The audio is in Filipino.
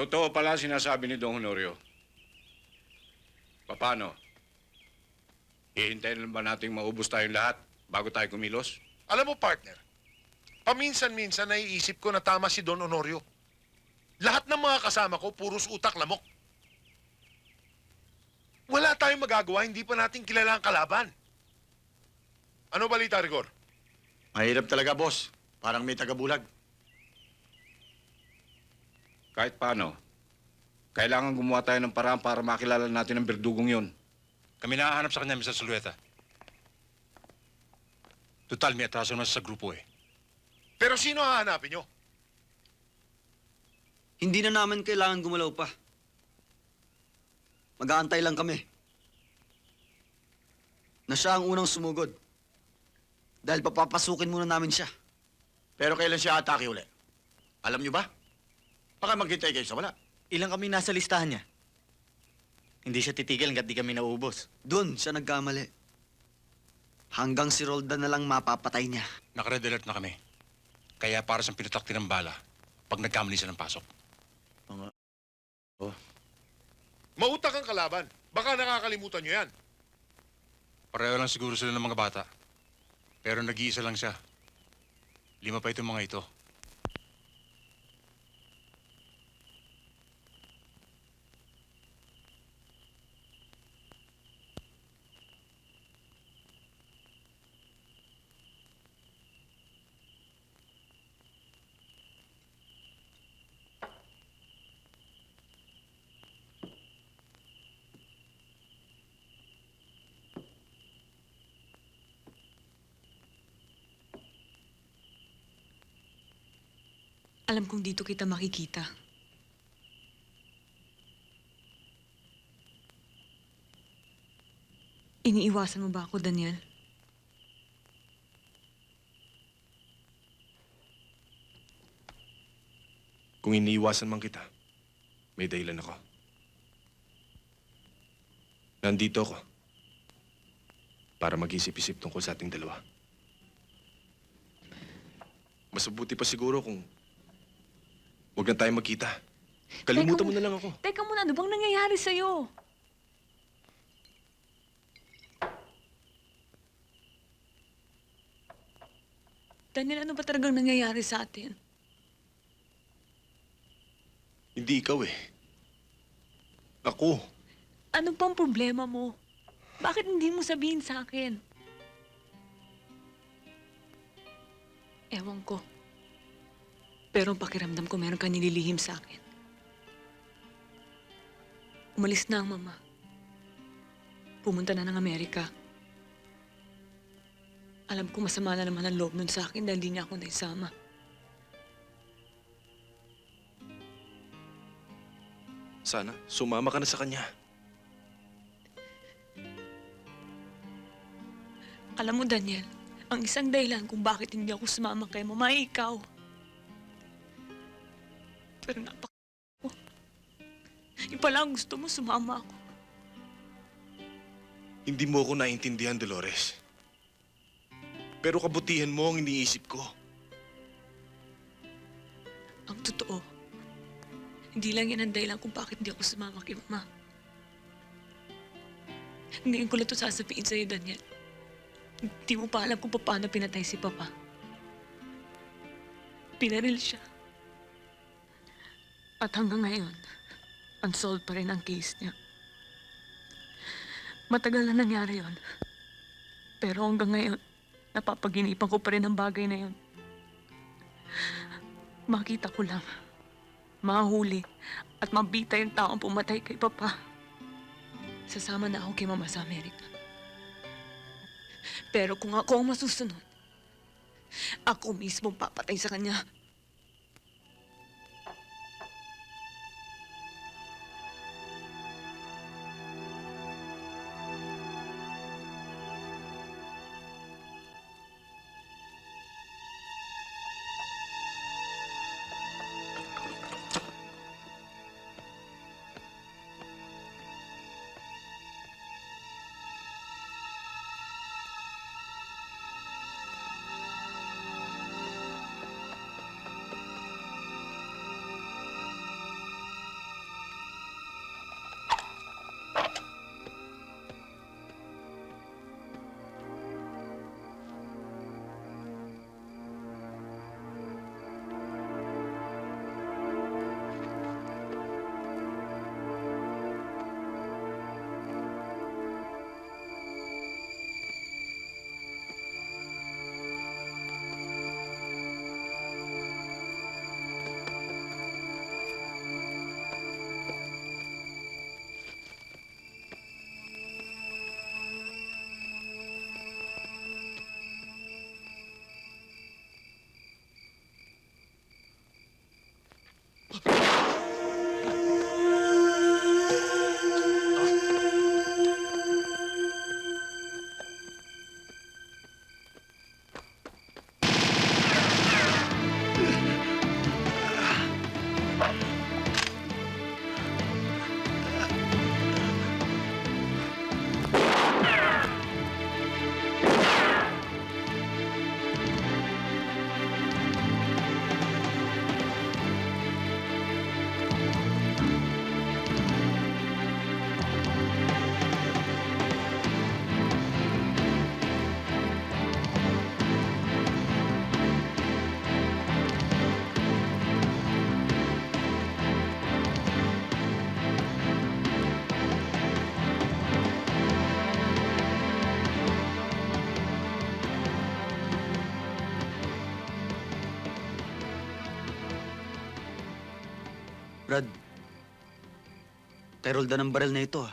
Totoo pala sinasabi ni Don Honorio. Paano? Hihintayin lang ba nating maubos tayong lahat bago tayo kumilos? Alam mo, partner, paminsan-minsan naiisip ko na tama si Don Honorio. Lahat ng mga kasama ko, puros utak lamok. Wala tayong magagawa, hindi pa natin kilala ang kalaban. Ano balita, Rigor? Mahirap talaga, boss. Parang may tagabulag. Kahit paano, kailangan gumawa tayo ng paraan para makilala natin ang berdugong yon. Kami nahahanap sa kanya, Mr. Sulueta. Total, may atraso naman sa grupo eh. Pero sino hahanapin nyo? Hindi na namin kailangan gumalaw pa. Mag-aantay lang kami. Na siya ang unang sumugod. Dahil papapasukin muna namin siya. Pero kailan siya atake uli? Alam niyo ba? Baka maghintay kayo sa wala. Ilang kami nasa listahan niya. Hindi siya titigil hanggat di kami nauubos. Doon siya nagkamali. Hanggang si Roldan na lang mapapatay niya. Naka-red alert na kami. Kaya para sa pinutakti ng bala pag nagkamali siya ng pasok. Mautak ang kalaban. Baka nakakalimutan nyo yan. Pareho lang siguro sila ng mga bata. Pero nag-iisa lang siya. Lima pa itong mga ito. Alam kong dito kita makikita. Iniiwasan mo ba ako, Daniel? Kung iniiwasan man kita, may dahilan ako. Nandito ako para mag-isip-isip tungkol sa ating dalawa. Mas mabuti pa siguro kung huwag na tayo magkita. Kalimutan mo na lang ako. Teka muna, ano bang nangyayari sa'yo? Daniel, ano ba talagang nangyayari sa atin? Hindi ikaw eh. Ako. Ano pang problema mo? Bakit hindi mo sabihin sa akin? Ewan ko. Pero ang pakiramdam ko meron ka nililihim sa akin. Umalis na ang mama. Pumunta na ng Amerika. Alam ko masama na naman ang loob nun sa akin dahil di niya ako naisama. Sana, sumama ka na sa kanya. Alam mo, Daniel, ang isang dahilan kung bakit hindi ako sumama kay mama ay ikaw. Pero napak ko. Yung pala ang gusto mo, sumama ako. Hindi mo ako naintindihan, Dolores. Pero kabutihan mo ang iniisip ko. Ang totoo, hindi lang yan ang dahilan kung bakit hindi ako sumama kay mama. Ngayon ko lang ito sasabihin sa'yo, Daniel. Hindi mo pa alam kung paano pinatay si Papa. Pinaril siya. At hanggang ngayon, unsolved pa rin ang case niya. Matagal na nangyari yon. Pero hanggang ngayon, napapaginipan ko pa rin ang bagay na yon. Makita ko lang, mahuli at mabita yung taong pumatay kay Papa. Sasama na ako kay Mama sa Amerika. Pero kung ako ang masusunod, ako mismo papatay sa kanya. Brad, kay Roldan ang baril na ito ah.